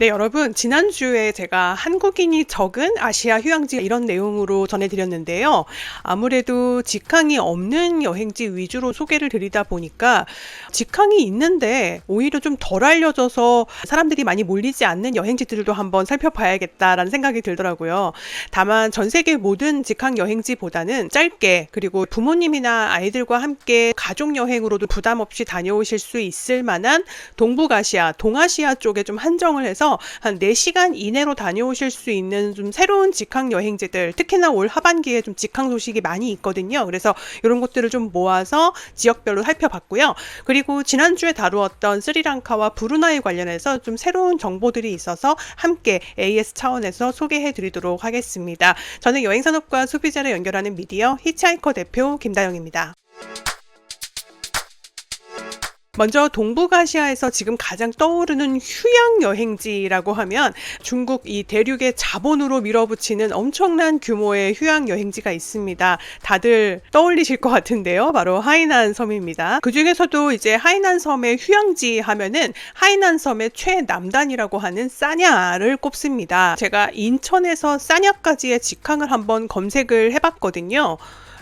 네, 여러분. 지난주에 제가 한국인이 적은 아시아 휴양지 이런 내용으로 전해드렸는데요. 아무래도 직항이 없는 여행지 위주로 소개를 드리다 보니까 직항이 있는데 오히려 좀 덜 알려져서 사람들이 많이 몰리지 않는 여행지들도 한번 살펴봐야겠다라는 생각이 들더라고요. 다만 전 세계 모든 직항 여행지보다는 짧게 그리고 부모님이나 아이들과 함께 가족 여행으로도 부담 없이 다녀오실 수 있을 만한 동북아시아, 동아시아 쪽에 좀 한정을 해서 한 4시간 이내로 다녀오실 수 있는 좀 새로운 직항 여행지들, 특히나 올 하반기에 좀 직항 소식이 많이 있거든요. 그래서 이런 것들을 좀 모아서 지역별로 살펴봤고요. 그리고 지난주에 다루었던 스리랑카와 브루나이 관련해서 좀 새로운 정보들이 있어서 함께 AS 차원에서 소개해 드리도록 하겠습니다. 저는 여행산업과 소비자를 연결하는 미디어 히치하이커 대표 김다영입니다. 먼저 동북아시아에서 지금 가장 떠오르는 휴양 여행지라고 하면 중국 이 대륙의 자본으로 밀어붙이는 엄청난 규모의 휴양 여행지가 있습니다. 다들 떠올리실 것 같은데요. 바로 하이난 섬입니다. 그 중에서도 이제 하이난 섬의 휴양지 하면은 하이난 섬의 최남단이라고 하는 싸냐를 꼽습니다. 제가 인천에서 싸냐까지의 직항을 한번 검색을 해봤거든요.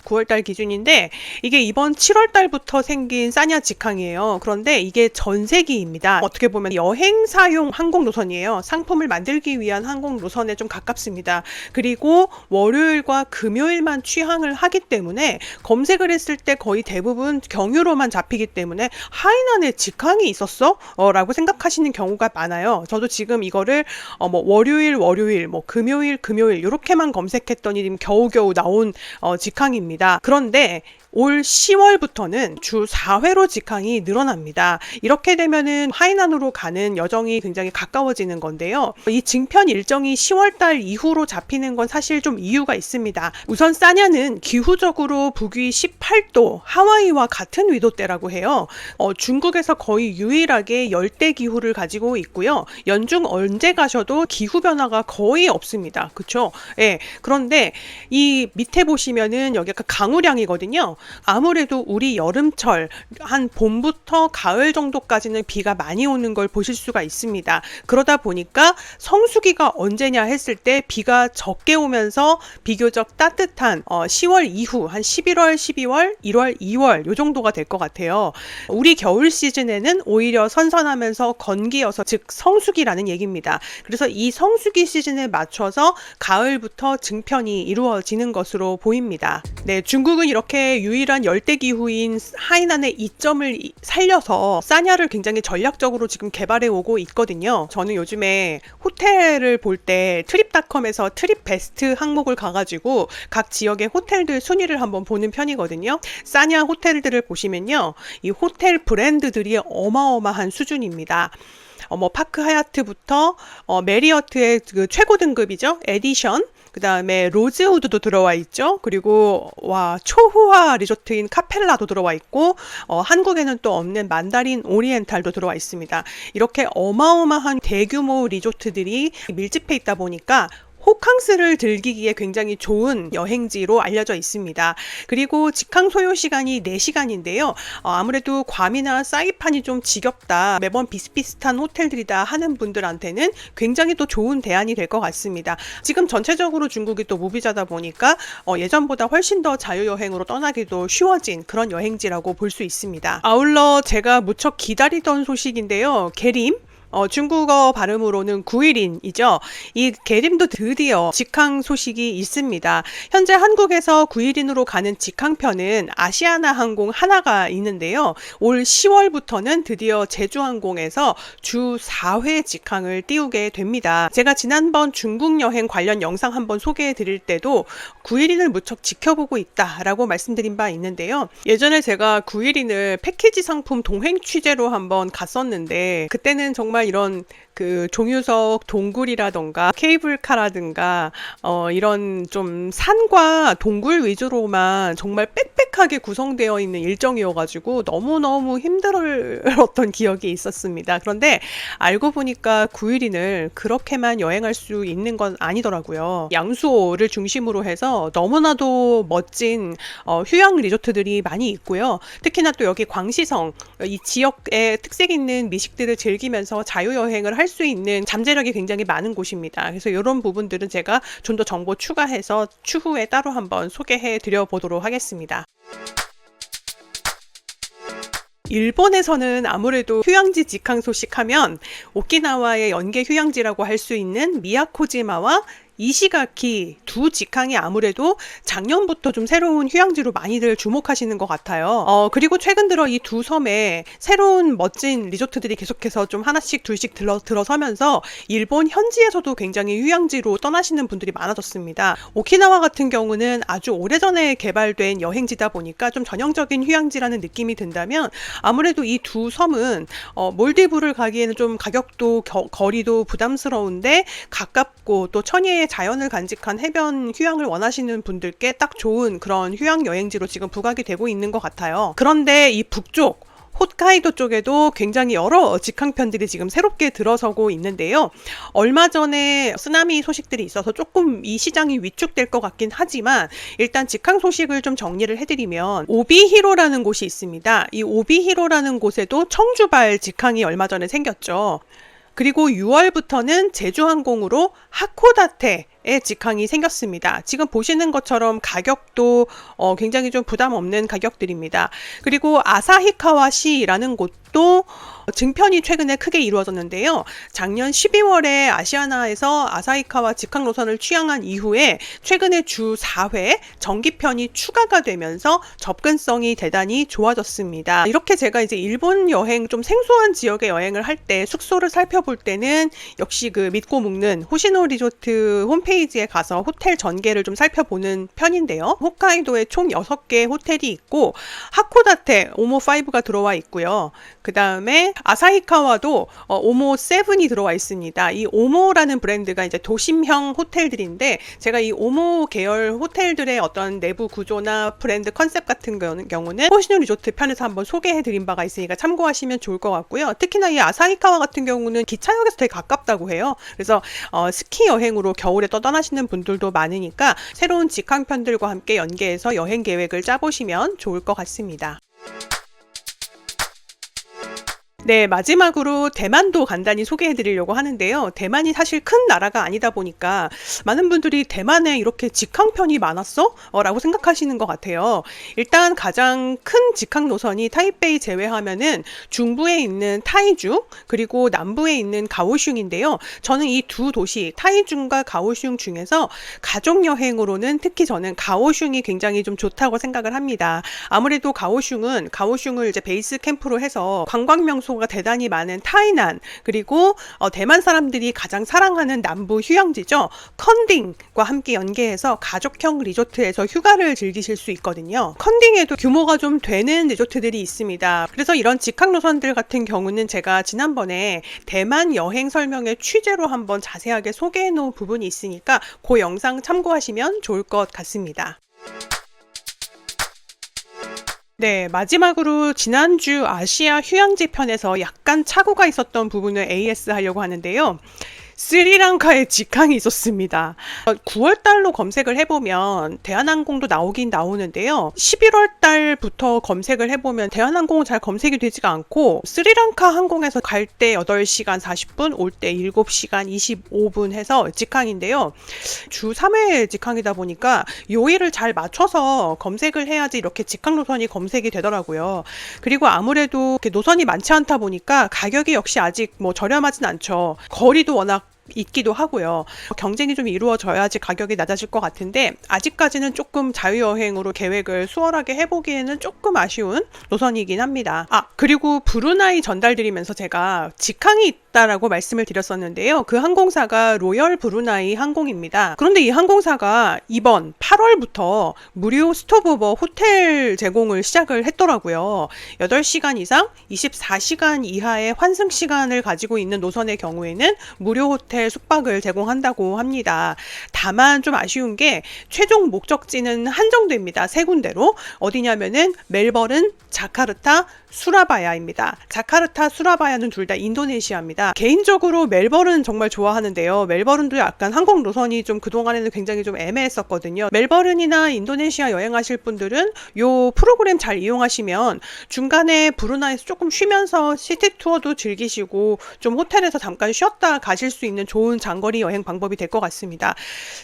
9월달 기준인데 이게 이번 7월달부터 생긴 싸냐 직항이에요. 그런데 이게 전세기입니다. 어떻게 보면 여행 사용 항공 노선이에요. 상품을 만들기 위한 항공 노선에 좀 가깝습니다. 그리고 월요일과 금요일만 취항을 하기 때문에 검색을 했을 때 거의 대부분 경유로만 잡히기 때문에 하이난에 직항이 있었어? 어, 라고 생각하시는 경우가 많아요. 저도 지금 이거를 어, 뭐 월요일 월요일 뭐 금요일 금요일 이렇게만 검색했더니 겨우겨우 나온 어, 직항입니다. 있습니다. 그런데 올 10월부터는 주 4회로 직항이 늘어납니다. 이렇게 되면은 하이난으로 가는 여정이 굉장히 가까워지는 건데요. 이 증편 일정이 10월 달 이후로 잡히는 건 사실 좀 이유가 있습니다. 우선 싸냐는 기후적으로 북위 18도 하와이와 같은 위도대라고 해요. 어, 중국에서 거의 유일하게 열대 기후를 가지고 있고요. 연중 언제 가셔도 기후 변화가 거의 없습니다. 그렇죠? 예. 그런데 이 밑에 보시면은 여기가 강우량이거든요. 아무래도 우리 여름철 한 봄부터 가을 정도까지는 비가 많이 오는 걸 보실 수가 있습니다. 그러다 보니까 성수기가 언제냐 했을 때 비가 적게 오면서 비교적 따뜻한 어, 10월 이후 한 11월, 12월, 1월, 2월 요 정도가 될 것 같아요. 우리 겨울 시즌에는 오히려 선선하면서 건기여서 즉 성수기라는 얘기입니다. 그래서 이 성수기 시즌에 맞춰서 가을부터 증편이 이루어지는 것으로 보입니다. 네, 중국은 이렇게 유 유일한 열대 기후인 하이난의 이점을 살려서 싸냐를 굉장히 전략적으로 지금 개발해 오고 있거든요. 저는 요즘에 호텔을 볼 때 트립닷컴에서 트립 베스트 항목을 가가지고 각 지역의 호텔들 순위를 한번 보는 편이거든요. 싸냐 호텔들을 보시면요. 이 호텔 브랜드들이 어마어마한 수준입니다. 어, 뭐 파크 하얏트부터 어, 메리어트의 그 최고 등급이죠. 에디션 그 다음에 로즈우드도 들어와 있죠. 그리고 와 초호화 리조트인 카펠라도 들어와 있고 어, 한국에는 또 없는 만다린 오리엔탈도 들어와 있습니다. 이렇게 어마어마한 대규모 리조트들이 밀집해 있다 보니까 호캉스를 즐기기에 굉장히 좋은 여행지로 알려져 있습니다. 그리고 직항 소요 시간이 4시간인데요. 어, 아무래도 괌이나 사이판이 좀 지겹다. 매번 비슷비슷한 호텔들이다 하는 분들한테는 굉장히 또 좋은 대안이 될 것 같습니다. 지금 전체적으로 중국이 또 무비자다 보니까 어, 예전보다 훨씬 더 자유여행으로 떠나기도 쉬워진 그런 여행지라고 볼 수 있습니다. 아울러 제가 무척 기다리던 소식인데요. 게림 어, 중국어 발음으로는 구일인이죠. 이 계림도 드디어 직항 소식이 있습니다. 현재 한국에서 구일인으로 가는 직항편은 아시아나 항공 하나가 있는데요. 올 10월부터는 드디어 제주항공에서 주 4회 직항을 띄우게 됩니다. 제가 지난번 중국 여행 관련 영상 한번 소개해 드릴 때도 구일인을 무척 지켜보고 있다라고 말씀드린 바 있는데요. 예전에 제가 구일인을 패키지 상품 동행 취재로 한번 갔었는데 그때는 정말 이런 그 종유석 동굴이라던가 케이블카라든가 어 이런 좀 산과 동굴 위주로만 정말 빽빽하게 구성되어 있는 일정이어가지고 너무너무 힘들었던 기억이 있었습니다. 그런데 알고 보니까 9일인을 그렇게만 여행할 수 있는 건 아니더라고요. 양수호를 중심으로 해서 너무나도 멋진 어, 휴양 리조트들이 많이 있고요. 특히나 또 여기 광시성 이 지역의 특색 있는 미식들을 즐기면서 자유여행을 할할 수 있는 잠재력이 굉장히 많은 곳입니다. 그래서 이런 부분들은 제가 좀 더 정보 추가해서 추후에 따로 한번 소개해 드려 보도록 하겠습니다. 일본에서는 아무래도 휴양지 직항 소식 하면 오키나와의 연계 휴양지라고 할 수 있는 미야코지마와 이시가키 두 직항이 아무래도 작년부터 좀 새로운 휴양지로 많이들 주목하시는 것 같아요. 어, 그리고 최근 들어 이 두 섬에 새로운 멋진 리조트들이 계속해서 좀 하나씩 둘씩 들어, 들어서면서 일본 현지에서도 굉장히 휴양지로 떠나시는 분들이 많아졌습니다. 오키나와 같은 경우는 아주 오래전에 개발된 여행지다 보니까 좀 전형적인 휴양지라는 느낌이 든다면 아무래도 이 두 섬은 어, 몰디브를 가기에는 좀 가격도 겨, 거리도 부담스러운데 가깝고 또 천혜 의 자연을 간직한 해변 휴양을 원하시는 분들께 딱 좋은 그런 휴양 여행지로 지금 부각이 되고 있는 것 같아요. 그런데 이 북쪽 홋카이도 쪽에도 굉장히 여러 직항편들이 지금 새롭게 들어서고 있는데요. 얼마 전에 쓰나미 소식들이 있어서 조금 이 시장이 위축될 것 같긴 하지만 일단 직항 소식을 좀 정리를 해드리면 오비히로라는 곳이 있습니다. 이 오비히로라는 곳에도 청주발 직항이 얼마 전에 생겼죠. 그리고 6월부터는 제주항공으로 하코다테 의 직항이 생겼습니다. 지금 보시는 것처럼 가격도 어, 굉장히 좀 부담 없는 가격들입니다. 그리고 아사히카와시라는 곳도 증편이 최근에 크게 이루어졌는데요. 작년 12월에 아시아나에서 아사히카와 직항 노선을 취항한 이후에 최근에 주 4회 정기편이 추가가 되면서 접근성이 대단히 좋아졌습니다. 이렇게 제가 이제 일본 여행 좀 생소한 지역의 여행을 할 때 숙소를 살펴볼 때는 역시 그 믿고 묵는 호시노 리조트 홈페이지에 가서 호텔 전개를 좀 살펴보는 편인데요. 홋카이도에 총 6개 호텔이 있고 하코다테 오모5가 들어와 있고요. 그 다음에 아사히카와도 어, 오모 세븐이 들어와 있습니다. 이 오모라는 브랜드가 이제 도심형 호텔들인데 제가 이 오모 계열 호텔들의 어떤 내부 구조나 브랜드 컨셉 같은 경우는 호시노 리조트 편에서 한번 소개해 드린 바가 있으니까 참고하시면 좋을 것 같고요. 특히나 이 아사히카와 같은 경우는 기차역에서 되게 가깝다고 해요. 그래서 어, 스키 여행으로 겨울에 떠나시는 분들도 많으니까 새로운 직항편들과 함께 연계해서 여행 계획을 짜보시면 좋을 것 같습니다. 네, 마지막으로 대만도 간단히 소개해 드리려고 하는데요. 대만이 사실 큰 나라가 아니다 보니까 많은 분들이 대만에 이렇게 직항편이 많았어? 어, 라고 생각하시는 것 같아요. 일단 가장 큰 직항 노선이 타이베이 제외하면은 중부에 있는 타이중, 그리고 남부에 있는 가오슝인데요. 저는 이 두 도시, 타이중과 가오슝 중에서 가족 여행으로는 특히 저는 가오슝이 굉장히 좀 좋다고 생각을 합니다. 아무래도 가오슝은 가오슝을 이제 베이스 캠프로 해서 관광 명소 인구가 대단히 많은 타이난 그리고 어, 대만 사람들이 가장 사랑하는 남부 휴양지죠. 컨딩과 함께 연계해서 가족형 리조트에서 휴가를 즐기실 수 있거든요. 컨딩에도 규모가 좀 되는 리조트들이 있습니다. 그래서 이런 직항 노선들 같은 경우는 제가 지난번에 대만 여행 설명의 취재로 한번 자세하게 소개해 놓은 부분이 있으니까 그 영상 참고하시면 좋을 것 같습니다. 네, 마지막으로 지난주 아시아 휴양지 편에서 약간 착오가 있었던 부분을 AS 하려고 하는데요. 스리랑카에 직항이 있었습니다. 9월 달로 검색을 해보면 대한항공도 나오긴 나오는데요. 11월 달부터 검색을 해보면 대한항공은 잘 검색이 되지가 않고 스리랑카 항공에서 갈 때 8시간 40분, 올 때 7시간 25분 해서 직항인데요. 주 3회 직항이다 보니까 요일을 잘 맞춰서 검색을 해야지 이렇게 직항 노선이 검색이 되더라고요. 그리고 아무래도 노선이 많지 않다 보니까 가격이 역시 아직 뭐 저렴하진 않죠. 거리도 워낙 있기도 하고요. 경쟁이 좀 이루어져야지 가격이 낮아질 것 같은데 아직까지는 조금 자유여행으로 계획을 수월하게 해보기에는 조금 아쉬운 노선이긴 합니다. 아 그리고 브루나이 전달드리면서 제가 직항이 있다라고 말씀을 드렸었는데요. 그 항공사가 로열 브루나이 항공입니다. 그런데 이 항공사가 이번 8월부터 무료 스톱오버 호텔 제공을 시작을 했더라고요. 8시간 이상 24시간 이하의 환승 시간을 가지고 있는 노선의 경우에는 무료 호텔 호텔 숙박을 제공한다고 합니다. 다만 좀 아쉬운 게 최종 목적지는 한정됩니다. 세 군데로. 어디냐면은 멜버른, 자카르타, 수라바야입니다. 자카르타, 수라바야는 둘 다 인도네시아입니다. 개인적으로 멜버른 정말 좋아하는데요. 멜버른도 약간 항공 노선이 좀 그동안에는 굉장히 좀 애매했었거든요. 멜버른이나 인도네시아 여행하실 분들은 요 프로그램 잘 이용하시면 중간에 브루나이에서 조금 쉬면서 시티 투어도 즐기시고 좀 호텔에서 잠깐 쉬었다 가실 수 있는 좋은 장거리 여행 방법이 될 것 같습니다.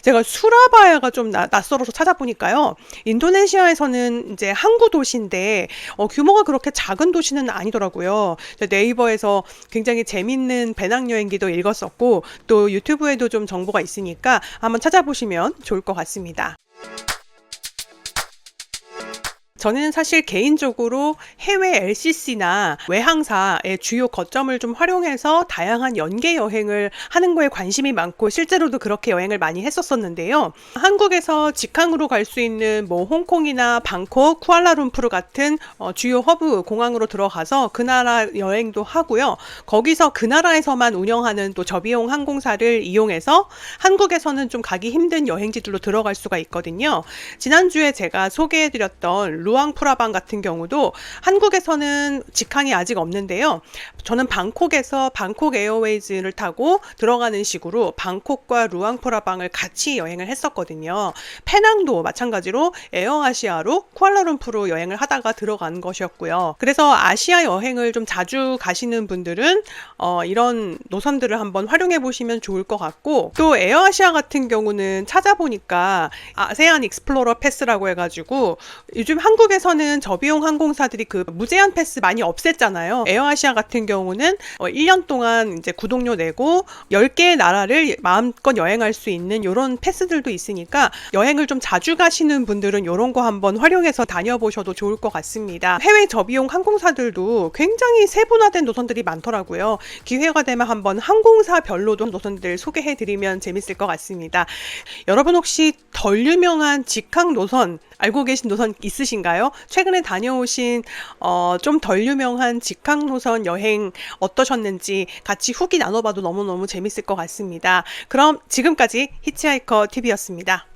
제가 수라바야가 좀 나- 낯설어서 찾아보니까요. 인도네시아에서는 이제 항구 도시인데 어, 규모가 그렇게 작은 도시는 아니더라고요. 저 네이버에서 굉장히 재밌는 배낭여행기도 읽었었고 또 유튜브에도 좀 정보가 있으니까 한번 찾아보시면 좋을 것 같습니다. 저는 사실 개인적으로 해외 LCC나 외항사의 주요 거점을 좀 활용해서 다양한 연계 여행을 하는 거에 관심이 많고 실제로도 그렇게 여행을 많이 했었었는데요. 한국에서 직항으로 갈 수 있는 뭐 홍콩이나 방콕, 쿠알라룸푸르 같은 어, 주요 허브 공항으로 들어가서 그 나라 여행도 하고요. 거기서 그 나라에서만 운영하는 또 저비용 항공사를 이용해서 한국에서는 좀 가기 힘든 여행지들로 들어갈 수가 있거든요. 지난주에 제가 소개해드렸던 루앙프라방 같은 경우도 한국에서는 직항이 아직 없는데요. 저는 방콕에서 방콕 에어웨이즈를 타고 들어가는 식으로 방콕과 루앙프라방을 같이 여행을 했었거든요. 페낭도 마찬가지로 에어아시아로 쿠알라룸푸르 여행을 하다가 들어간 것이었고요. 그래서 아시아 여행을 좀 자주 가시는 분들은 어, 이런 노선들을 한번 활용해 보시면 좋을 것 같고 또 에어아시아 같은 경우는 찾아보니까 아세안 익스플로러 패스라고 해가지고 요즘 한국 에서는 저비용 항공사들이 그 무제한 패스 많이 없앴잖아요. 에어아시아 같은 경우는 어, 1년 동안 이제 구독료 내고 10개의 나라를 마음껏 여행할 수 있는 이런 패스들도 있으니까 여행을 좀 자주 가시는 분들은 이런 거 한번 활용해서 다녀보셔도 좋을 것 같습니다. 해외 저비용 항공사들도 굉장히 세분화된 노선들이 많더라고요. 기회가 되면 한번 항공사별로도 노선들 소개해드리면 재밌을 것 같습니다. 여러분 혹시 덜 유명한 직항 노선 알고 계신 노선 있으신가요? 최근에 다녀오신 어, 좀 덜 유명한 직항 노선 여행 어떠셨는지 같이 후기 나눠봐도 너무너무 재밌을 것 같습니다. 그럼 지금까지 히치하이커 TV였습니다.